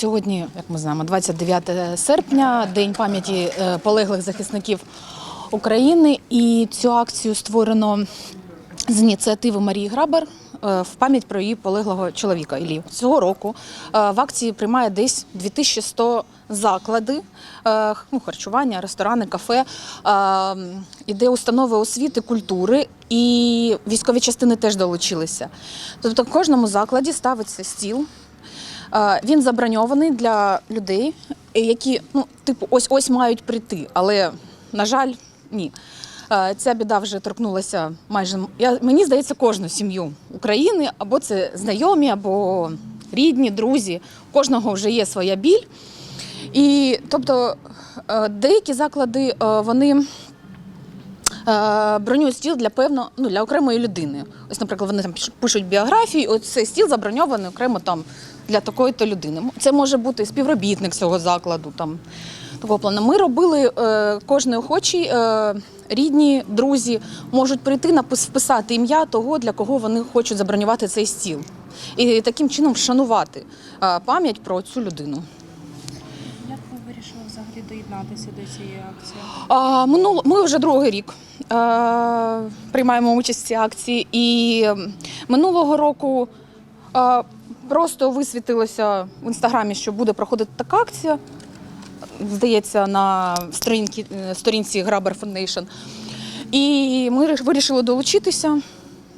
Сьогодні, як ми знаємо, 29 серпня, день пам'яті е, полеглих захисників України. І цю акцію створено з ініціативи Марії Грабар е, в пам'ять про її полеглого чоловіка Іллі. Цього року е, в акції приймає десь 2100 заклади, ну, харчування, ресторани, кафе. Іде установи освіти, культури і військові частини теж долучилися. Тобто в кожному закладі ставиться стіл. Е, Він заброньований для людей, які ну, типу, ось ось мають прийти, але на жаль, ні. Е, Ця біда вже торкнулася майже я, мені здається, кожну сім'ю України, або це знайомі, або рідні, друзі. У кожного вже є своя біль. І тобто е, деякі заклади вони бронюють стіл для певно, ну для окремої людини. Ось, наприклад, вони там пишуть біографії, ось цей стіл заброньований окремо там для такої-то людини. Це може бути співробітник цього закладу. Там такого плану. Ми робили е, кожен охочий, е, рідні, друзі можуть прийти вписати ім'я того, для кого вони хочуть забронювати цей стіл. І таким чином вшанувати е, пам'ять про цю людину. Як ви вирішили взагалі доєднатися до цієї акції? А, минуло, ми вже другий рік е, приймаємо участь в цій акції, і минулого року е, просто висвітилося в інстаграмі, що буде проходити така акція. Здається, на сторінці, е, сторінці Grabber Foundation. І ми вирішили долучитися.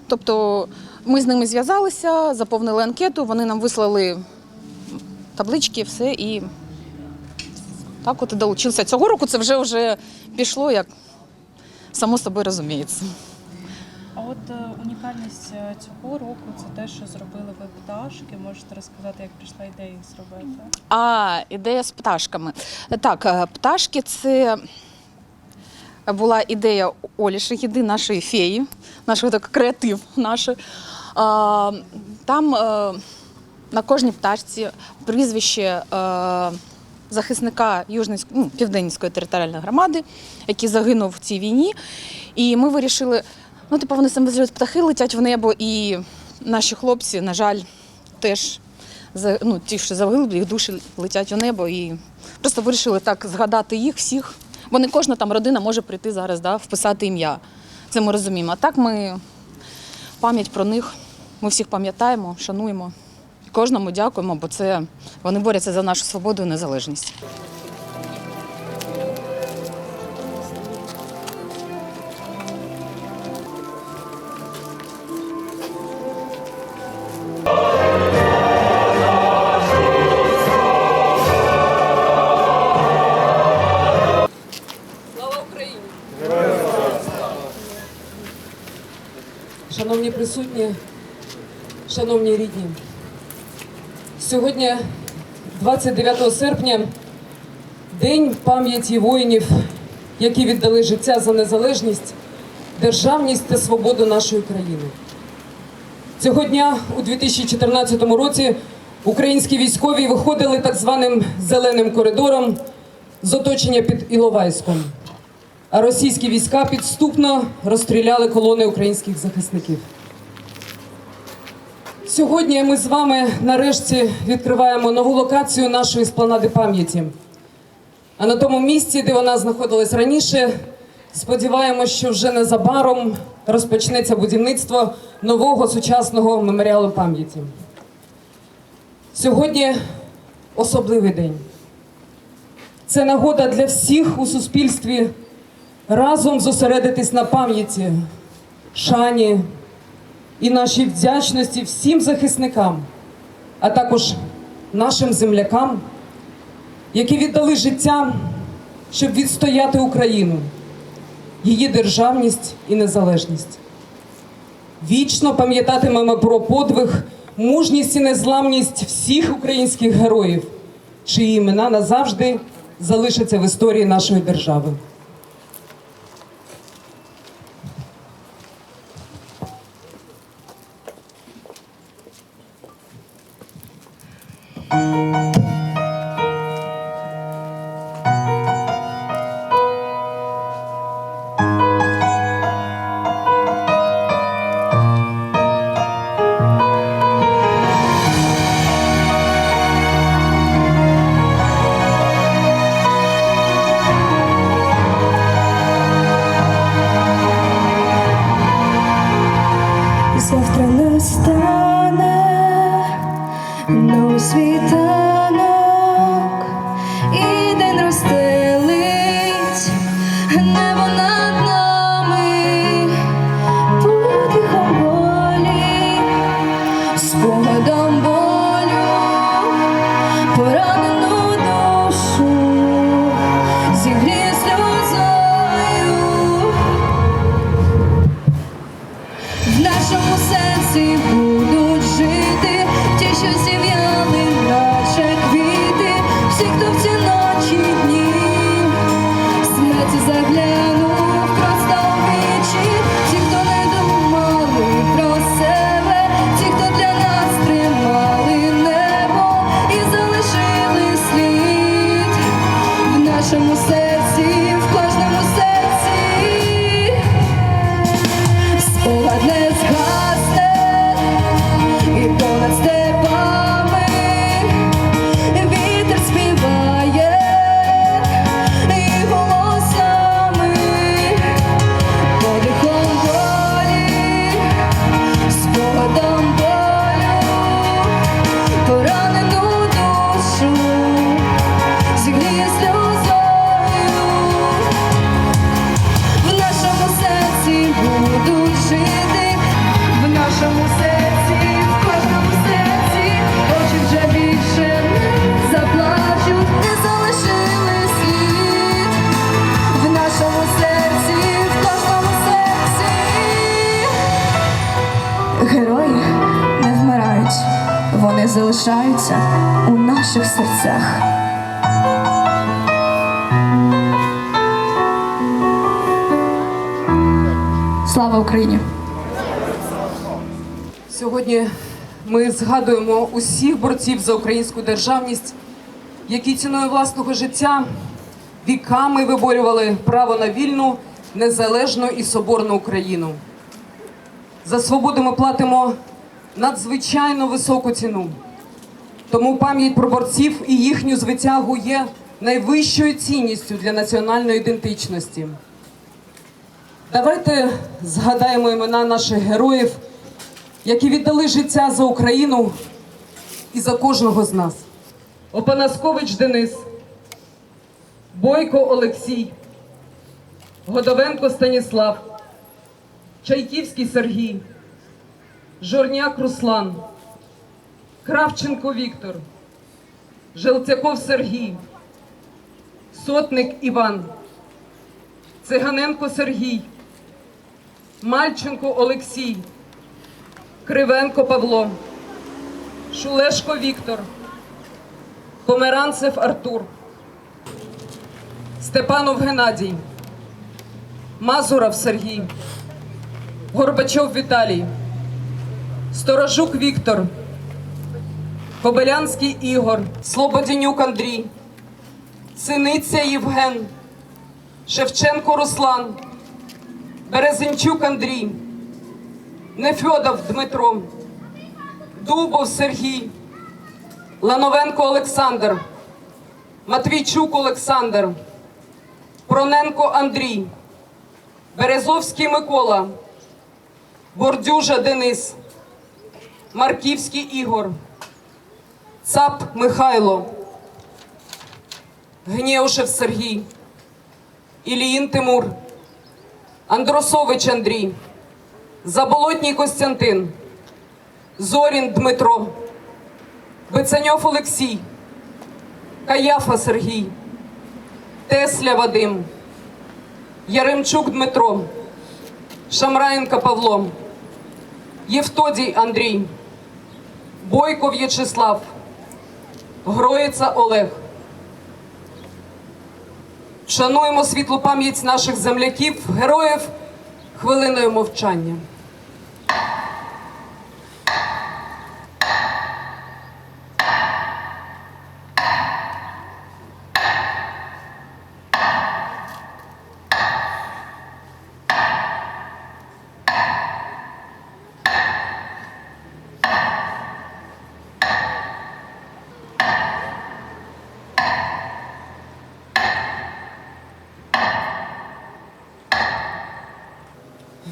Тобто ми з ними зв'язалися, заповнили анкету, вони нам вислали таблички, все і так от і долучився. Цього року це вже вже пішло, як само собою розуміється. А от е, унікальність е, цього року це те, що зробили ви пташки. Можете розказати, як прийшла ідея їх зробити? А, ідея з пташками. Так, е, пташки це була ідея Олі Шахіди, нашої феї, нашого так, креатив наш. А, Там е, на кожній пташці прізвище е, захисника Южницької, ну, Південницької територіальної громади, який загинув в цій війні. І ми вирішили, ну, типу, вони символізують птахи, летять в небо, і наші хлопці, на жаль, теж ну, ті, що загинули, їх душі летять у небо. І просто вирішили так згадати їх всіх. Бо не кожна там родина може прийти зараз, да, вписати ім'я. Це ми розуміємо. А так ми пам'ять про них, ми всіх пам'ятаємо, шануємо. Кожному дякуємо, бо це вони борються за нашу свободу і незалежність. Шановні присутні, шановні рідні, сьогодні, 29 серпня, День пам'яті воїнів, які віддали життя за незалежність, державність та свободу нашої країни. Цього дня, у 2014 році, українські військові виходили так званим зеленим коридором з оточення під Іловайськом російські війська підступно розстріляли колони українських захисників. Сьогодні ми з вами нарешті відкриваємо нову локацію нашої спланади пам'яті. А на тому місці, де вона знаходилась раніше, сподіваємося, що вже незабаром розпочнеться будівництво нового сучасного меморіалу пам'яті. Сьогодні особливий день. Це нагода для всіх у суспільстві разом зосередитись на пам'яті, шані і нашій вдячності всім захисникам, а також нашим землякам, які віддали життя, щоб відстояти Україну, її державність і незалежність. Вічно пам'ятатимемо про подвиг, мужність і незламність всіх українських героїв, чиї імена назавжди залишаться в історії нашої держави. Залишаються у наших серцях. Слава Україні! Сьогодні ми згадуємо усіх борців за українську державність, які ціною власного життя віками виборювали право на вільну, незалежну і соборну Україну. За свободу ми платимо надзвичайно високу ціну. Тому пам'ять про борців і їхню звитягу є найвищою цінністю для національної ідентичності. Давайте згадаємо імена наших героїв, які віддали життя за Україну і за кожного з нас. Опанаскович Денис, Бойко Олексій, Годовенко Станіслав, Чайківський Сергій, Жорняк Руслан, Кравченко Віктор, Желтяков Сергій, Сотник Іван, Циганенко Сергій, Мальченко Олексій, Кривенко Павло, Шулешко Віктор, Померанцев Артур, Степанов Геннадій, Мазуров Сергій, Горбачов Віталій, Сторожук Віктор, Кобилянський Ігор, Слободянюк Андрій, Синиця Євген, Шевченко Руслан, Березенчук Андрій, Нефьодов Дмитро, Дубов Сергій, Лановенко Олександр, Матвійчук Олександр, Проненко Андрій, Березовський Микола, Бордюжа Денис, Марківський Ігор, Цап Михайло, Гнєушев Сергій, Іліїн Тимур, Андросович Андрій, Заболотній Костянтин, Зорін Дмитро, Бицаньов Олексій, Каяфа Сергій, Тесля Вадим, Яремчук Дмитро, Шамраєнко Павло, Євтодій Андрій, Бойко В'ячеслав, Гроїца Олег. Шануємо світлу пам'ять наших земляків, героїв хвилиною мовчання.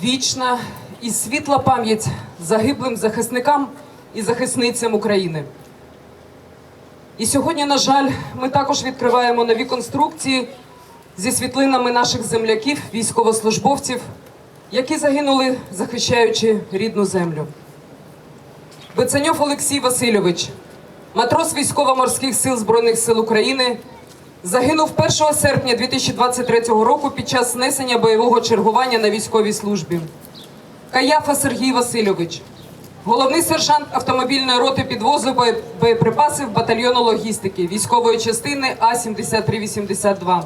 Вічна і світла пам'ять загиблим захисникам і захисницям України. І сьогодні, на жаль, ми також відкриваємо нові конструкції зі світлинами наших земляків, військовослужбовців, які загинули, захищаючи рідну землю. Беценьов Олексій Васильович, матрос військово-морських сил Збройних сил України, загинув 1 серпня 2023 року під час несення бойового чергування на військовій службі. Каяфа Сергій Васильович, головний сержант автомобільної роти підвозу боєприпасів батальйону логістики військової частини А-7382.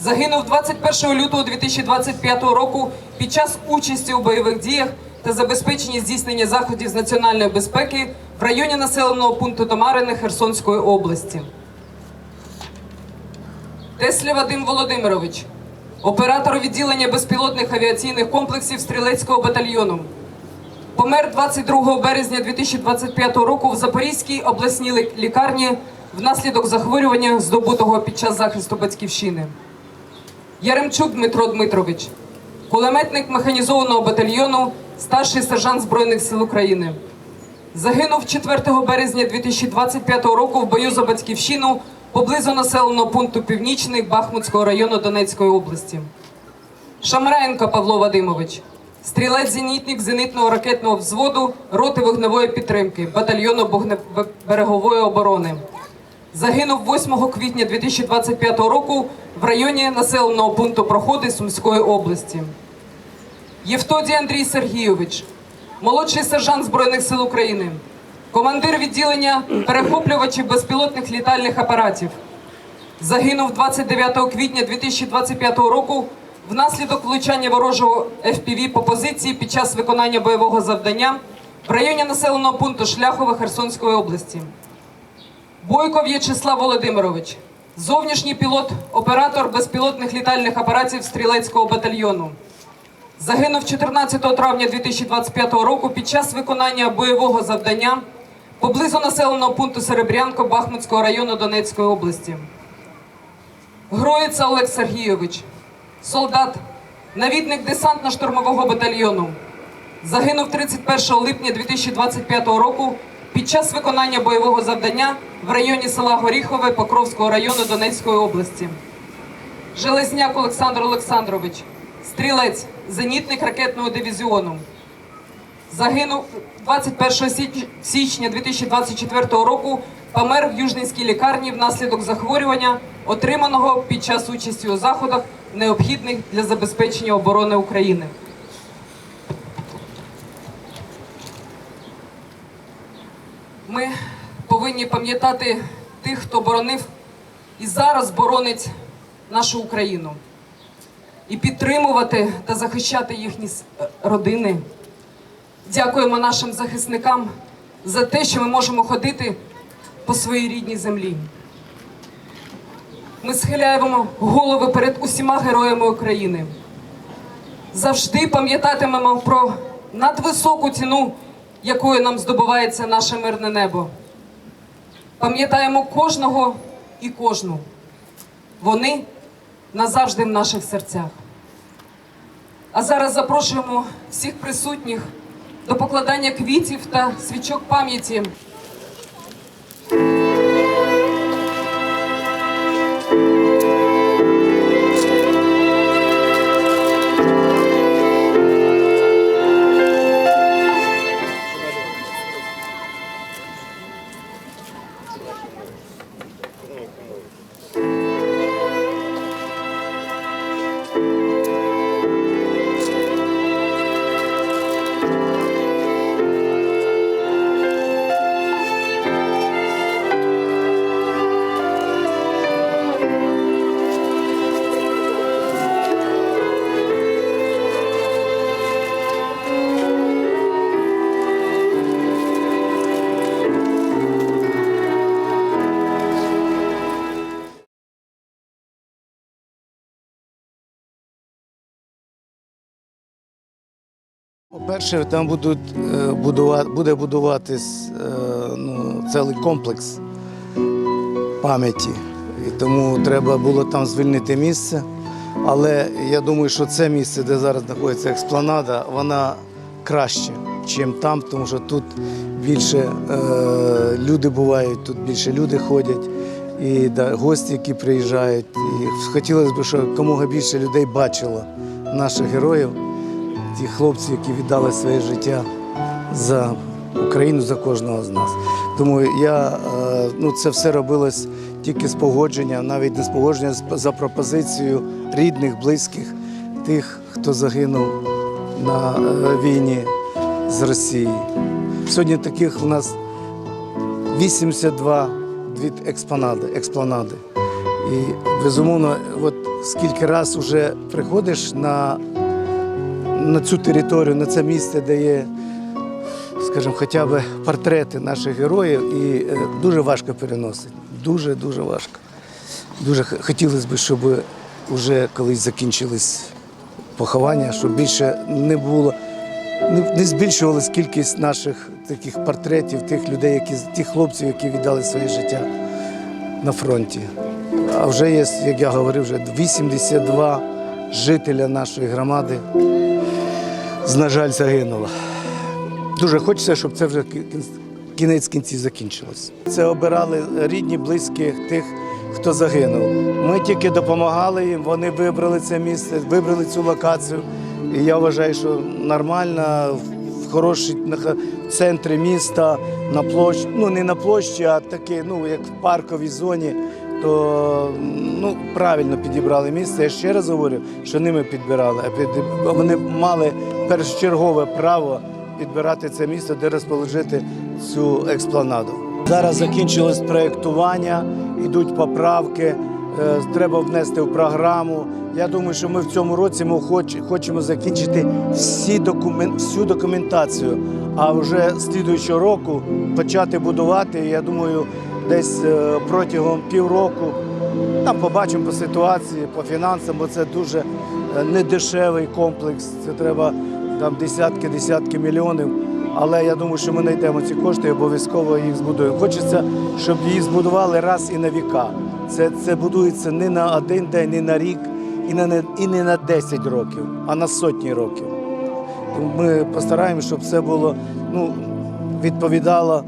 Загинув 21 лютого 2025 року під час участі у бойових діях та забезпечення здійснення заходів з національної безпеки в районі населеного пункту Томарине Херсонської області. Тесля Вадим Володимирович, оператор відділення безпілотних авіаційних комплексів стрілецького батальйону. Помер 22 березня 2025 року в Запорізькій обласній лікарні внаслідок захворювання, здобутого під час захисту батьківщини. Яремчук Дмитро Дмитрович, кулеметник механізованого батальйону, старший сержант Збройних сил України. Загинув 4 березня 2025 року в бою за батьківщину поблизу населеного пункту Північний Бахмутського району Донецької області. Шамраєнко Павло Вадимович, стрілець зенітник зенитного ракетного взводу роти вогневої підтримки батальйону берегової оборони. Загинув 8 квітня 2025 року в районі населеного пункту Проходи Сумської області. Євтодій Андрій Сергійович, молодший сержант Збройних сил України, командир відділення перехоплювачів безпілотних літальних апаратів. Загинув 29 квітня 2025 року внаслідок влучання ворожого FPV по позиції під час виконання бойового завдання в районі населеного пункту Шляхове Херсонської області. Бойко В'ячеслав Володимирович, зовнішній пілот, оператор безпілотних літальних апаратів стрілецького батальйону. Загинув 14 травня 2025 року під час виконання бойового завдання поблизу населеного пункту Серебрянко Бахмутського району Донецької області. Гроїца Олег Сергійович, солдат, навідник десантно-штурмового батальйону. Загинув 31 липня 2025 року під час виконання бойового завдання в районі села Горіхове Покровського району Донецької області. Железняк Олександр Олександрович, стрілець, зенітник ракетного дивізіону. Загинув 21 січ- січня 2024 року. Помер в Южненській лікарні внаслідок захворювання, отриманого під час участі у заходах, необхідних для забезпечення оборони України. Ми повинні пам'ятати тих, хто боронив і зараз боронить нашу Україну, і підтримувати та захищати їхні родини. Дякуємо нашим захисникам за те, що ми можемо ходити по своїй рідній землі. Ми схиляємо голови перед усіма героями України. Завжди пам'ятатимемо про надвисоку ціну, якою нам здобувається наше мирне небо. Пам'ятаємо кожного і кожну. Вони назавжди в наших серцях. А зараз запрошуємо всіх присутніх до покладання квітів та свічок пам'яті. По-перше, там будуть, е, будувати, буде будуватись е, ну, цілий комплекс пам'яті. І тому треба було там звільнити місце. Але я думаю, що це місце, де зараз знаходиться експланада, вона краще, ніж там, тому що тут більше е, люди бувають, тут більше люди ходять, і да, гості, які приїжджають. І хотілося б, щоб якомога більше людей бачило наших героїв ті хлопці, які віддали своє життя за Україну, за кожного з нас. Тому я е, ну, це все робилось тільки з погодження, навіть не з погодження, за пропозицією рідних, близьких, тих, хто загинув на е, війні з Росією. Сьогодні таких у нас 82 від експонади, експланади. І безумовно, от скільки раз вже приходиш на на цю територію, на це місце, де є, скажімо, хоча б портрети наших героїв, і е, дуже важко переносити. Дуже, дуже важко. Дуже хотілося б, щоб вже колись закінчились поховання, щоб більше не було, не збільшувалась кількість наших таких портретів, тих людей, які, тих хлопців, які віддали своє життя на фронті. А вже є, як я говорив, вже 82 жителя нашої громади на жаль, загинула. Дуже хочеться, щоб це вже кін- кінець кінців закінчилось. Це обирали рідні, близькі тих, хто загинув. Ми тільки допомагали їм, вони вибрали це місце, вибрали цю локацію. І я вважаю, що нормально, в хорошій в центрі міста, на площі, ну не на площі, а таке, ну як в парковій зоні. То ну, правильно підібрали місце. Я ще раз говорю, що не ми підбирали, а під... вони мали першочергове право підбирати це місце, де розположити цю експланаду. Зараз закінчилось проєктування, йдуть поправки, е, треба внести в програму. Я думаю, що ми в цьому році ми хоч- хочемо закінчити всі докумен, всю документацію, а вже слідуючого року почати будувати. Я думаю, десь е, протягом півроку там побачимо по ситуації, по фінансам, бо це дуже е, недешевий комплекс. Це треба там десятки, десятки мільйонів. Але я думаю, що ми знайдемо ці кошти і обов'язково їх збудуємо. Хочеться, щоб їх збудували раз і на віка. Це, це будується не на один день, не на рік і не, і не на 10 років, а на сотні років. Ми постараємося, щоб це було ну, відповідало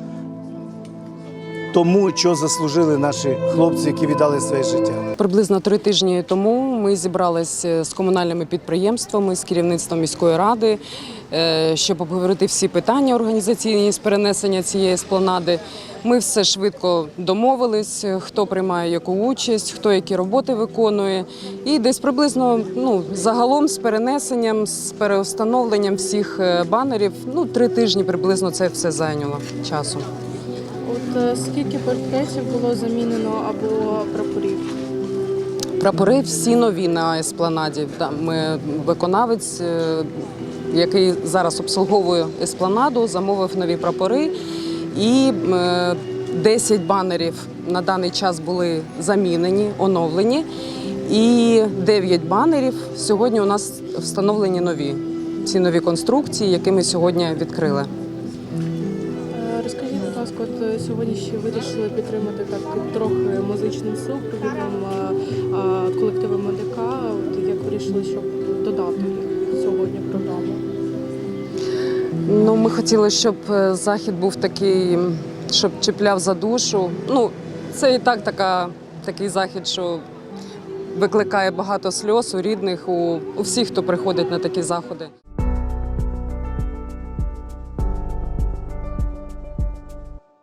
тому, що заслужили наші хлопці, які віддали своє життя. Приблизно три тижні тому ми зібралися з комунальними підприємствами, з керівництвом міської ради, е, щоб обговорити всі питання організаційні з перенесення цієї еспланади. Ми все швидко домовились, хто приймає яку участь, хто які роботи виконує. І десь приблизно ну, загалом з перенесенням, з переустановленням всіх е, банерів, ну три тижні приблизно це все зайняло часу. Е, скільки паркетів було замінено або прапорів? Прапори всі нові на еспланаді. Ми виконавець, е, який зараз обслуговує еспланаду, замовив нові прапори. І е, 10 банерів на даний час були замінені, оновлені. І 9 банерів сьогодні у нас встановлені нові. Ці нові конструкції, які ми сьогодні відкрили. От е, сьогодні ще вирішили підтримати так трохи музичним супровідом е, е, колективу МДК. От як вирішили, щоб додати сьогодні програму? Ну, ми хотіли, щоб е, захід був такий, щоб чіпляв за душу. Ну, це і так така, такий захід, що викликає багато сльоз у рідних, у, у всіх, хто приходить на такі заходи.